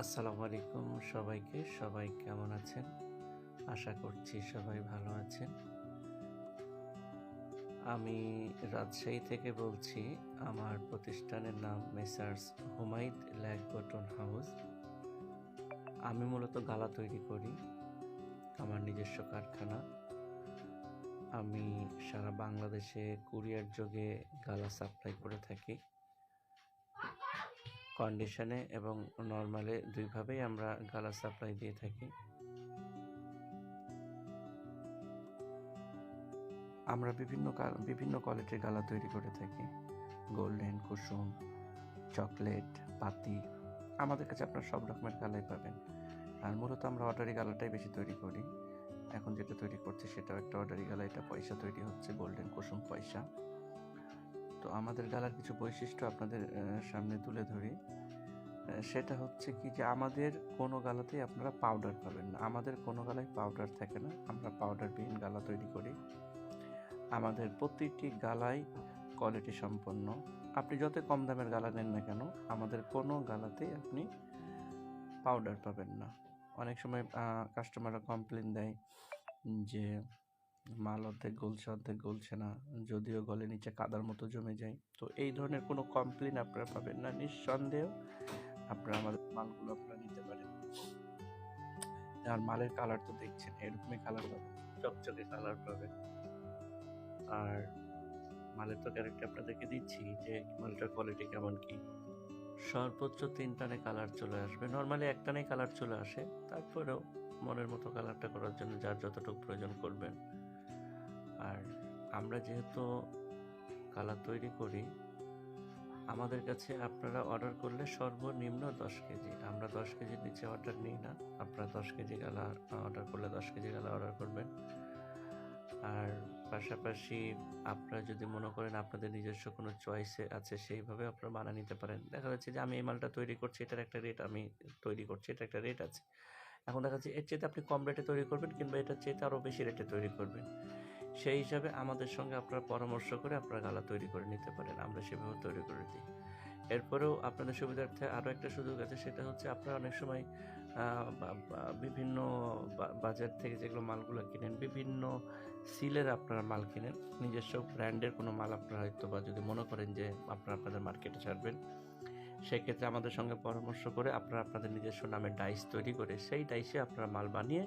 আসসালামু আলাইকুম সবাইকে। সবাই কেমন আছেন? আশা করছি সবাই ভালো আছেন। আমি রাজশাহী থেকে বলছি, আমার প্রতিষ্ঠানের নাম মেসার্স হুমায়ুদ ল্যাক বটন হাউস। আমি মূলত গালা তৈরি করি, আমার নিজস্ব কারখানা। আমি সারা বাংলাদেশে কুরিয়ার যোগে গালা সাপ্লাই করে থাকি। কন্ডিশনে এবং নর্মালে দুইভাবেই আমরা গালা সাপ্লাই দিয়ে থাকি। আমরা বিভিন্ন বিভিন্ন কোয়ালিটির গালা তৈরি করে থাকি। গোল্ডেন কুসুম চকলেট পাতি। আমাদের কাছে আপনার সব রকমের গালাই পাবেন। আর মূলত আমরা অর্ডারি গালাটাই বেশি তৈরি করি। এখন যেটা তৈরি করছি সেটাও একটা অর্ডারি গালা এটা পয়সা তৈরি হচ্ছে গোল্ডেন কুসুম পয়সা। তো আমাদের গালার কিছু বৈশিষ্ট্য আপনাদের সামনে তুলে ধরি। সেটা হচ্ছে কি যে আমাদের কোনো গালাতেই আপনারা পাউডার পাবেন না। আমাদের কোনো গালায় পাউডার থাকে না। আমরা পাউডারবিহীন গালা তৈরি করি। আমাদের প্রতিটি গালাই কোয়ালিটি সম্পন্ন। আপনি যত কম দামের গালা নেন না কেন, আমাদের কোনো গালাতেই আপনি পাউডার পাবেন না। অনেক সময় কাস্টমাররা কমপ্লেন দেয় যে মাল অর্ধেক গলছে অর্ধেক গলছে না। যদিও গলে নিচে কাদার মতো জমে যায়। তো এই ধরনের কোনো কমপ্লেন আপনারা পাবেন না। নিঃসন্দেহ আপনারা আমাদের মালগুলো আপনারা নিতে পারেন। আর মালের কালার তো দেখছেন, এরকমই কালার পাবেন, চকচকে কালার পাবেন। আর মালের তো ক্যারেক্টার আপনাদেরকে দিচ্ছি যে মালটার কোয়ালিটি কেমন কি। সর্বোচ্চ তিন টানে কালার চলে আসবে। নর্মালি এক টানে কালার চলে আসে। তারপরেও মনের মতো কালারটা করার জন্য যার যতটুকু প্রয়োজন করবেন। আর আমরা যেহেতু কালার তৈরি করি, আমাদের কাছে আপনারা অর্ডার করলে সর্বনিম্ন দশ কেজি। আমরা দশ কেজির নিচে অর্ডার নিই না। আপনারা দশ কেজি গালা অর্ডার করলে দশ কেজি গালা অর্ডার করবেন। আর পাশাপাশি আপনারা যদি মনে করেন আপনাদের নিজস্ব কোনো চয়েসে আছে, সেইভাবে আপনারা বানিয়ে নিতে পারেন। দেখা যাচ্ছে যে আমি এই মালটা তৈরি করছি, এটার একটা রেট আমি তৈরি করছি এটা একটা রেট আছে। এখন দেখা যাচ্ছে এর চেয়ে আপনি কম রেটে তৈরি করবেন কিংবা এটার চেয়ে আরও বেশি রেটে তৈরি করবেন। সেই হিসাবে আমাদের সঙ্গে আপনারা পরামর্শ করে আপনারা গালা তৈরি করে নিতে পারেন, আমরা সেভাবে তৈরি করে দিই। এরপরেও আপনাদের সুবিধার্থে আরও একটা সুযোগ আছে, সেটা হচ্ছে আপনারা অনেক সময় বিভিন্ন বাজার থেকে যেগুলো মালগুলো কিনেন, বিভিন্ন সিলের আপনারা মাল কিনেন। নিজস্ব ব্র্যান্ডের কোনো মাল আপনারা হয়তো বা যদি মনে করেন যে আপনারা আপনাদের মার্কেটে ছাড়বেন, সেক্ষেত্রে আমাদের সঙ্গে পরামর্শ করে আপনারা আপনাদের নিজস্ব নামে ডাইস তৈরি করে সেই ডাইসে আপনারা মাল বানিয়ে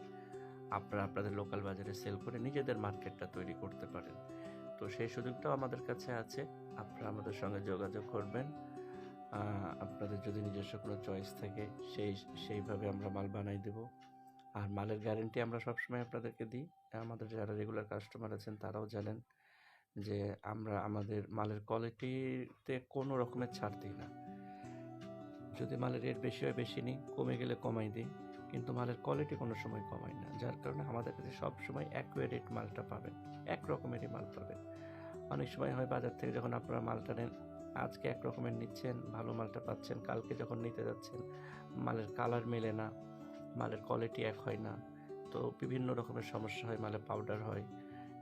আপনারা আপনাদের লোকাল বাজারে সেল করে নিজেদের মার্কেটটা তৈরি করতে পারেন। তো সেই সুযোগটাও আমাদের কাছে আছে। আপনারা আমাদের সঙ্গে যোগাযোগ করবেন। আপনাদের যদি নিজস্ব কোনো চয়েস থাকে, সেই, সেইভাবে আমরা মাল বানাই দেব। আর মালের গ্যারেন্টি আমরা সবসময় আপনাদেরকে দিই। আমাদের যারা রেগুলার কাস্টমার আছেন, তারাও জানেন যে আমরা আমাদের মালের কোয়ালিটিতে কোনো রকমের ছাড় দিই না। যদি মালের রেট বেশি হয়, বেশি নিই, কমে গেলে কমাই দিই। কিন্তু মালের কোয়ালিটি কোনো সময় কমাই না। যার কারণে আমাদের কাছে সব সময় অ্যাকুয়ারেট মালটা পাবেন। এক রকমেরই মাল পাবেন। অনেক সময় হয় বাজার থেকে যখন আপনারা মালটা নেন, আজকে এক রকমের নিচ্ছেন, ভালো মালটা পাচ্ছেন, কালকে যখন নিতে যাচ্ছেন, মালের কালার মেলে না, মালের কোয়ালিটি এক হয় না, তো বিভিন্ন রকমের সমস্যা হয়, মালে পাউডার হয়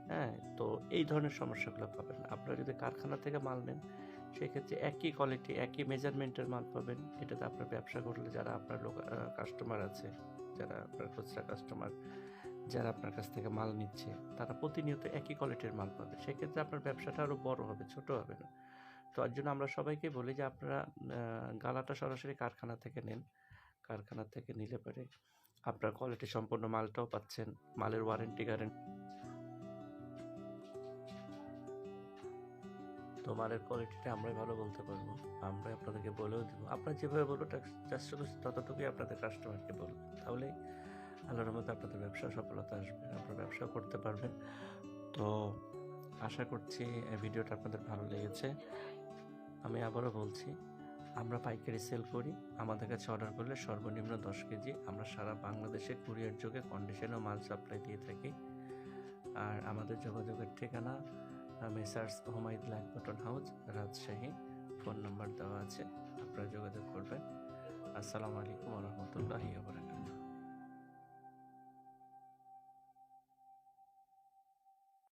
হ্যাঁ তো এই ধরনের সমস্যাগুলো পাবেন আপনারা যদি কারখানা থেকে মাল নেন সেক্ষেত্রে একই কোয়ালিটি একই মেজারমেন্টের মাল পাবেন। এটাতে আপনার ব্যবসা করলে যারা আপনার লোক কাস্টমার আছে, যারা আপনার খুচরা কাস্টমার যারা আপনার কাছ থেকে মাল নিচ্ছে, তারা প্রতিনিয়ত একই কোয়ালিটির মাল পাবে। সেক্ষেত্রে আপনার ব্যবসাটা আরও বড় হবে, ছোট হবে না। তো তার জন্য আমরা সবাইকে বলি যে আপনারা গালাটা সরাসরি কারখানা থেকে নেন। কারখানা থেকে নিলে পরে আপনার কোয়ালিটি সম্পন্ন মালটাও পাচ্ছেন, মালের ওয়ারেন্টি গ্যারেন্টি তো মালের কোয়ালিটিটা আমরাই ভালো বলতে পারব। আমরাই আপনাদেরকে বলেও দেবো। আপনারা যেভাবে বলব করছি ততটুকুই আপনাদের কাস্টমারকে বলব তাহলে আল্লাহর মধ্যে আপনাদের ব্যবসা সফলতা আসবে, আপনার ব্যবসা করতে পারবেন। তো আশা করছি এই ভিডিওটা আপনাদের ভালো লেগেছে। আমি আবারও বলছি, আমরা পাইকারি সেল করি। আমাদের কাছে অর্ডার করলে সর্বনিম্ন দশ কেজি। আমরা সারা বাংলাদেশে কুরিয়ার যোগে কন্ডিশনও মাল সাপ্লাই দিয়ে থাকি। আর আমাদের যোগাযোগের ঠিকানা messrs like button house Rajshahi phone number দেওয়া আছে, আপনারা যোগাযোগ করবেন। আসসালামু আলাইকুম রহমতুল্লাহি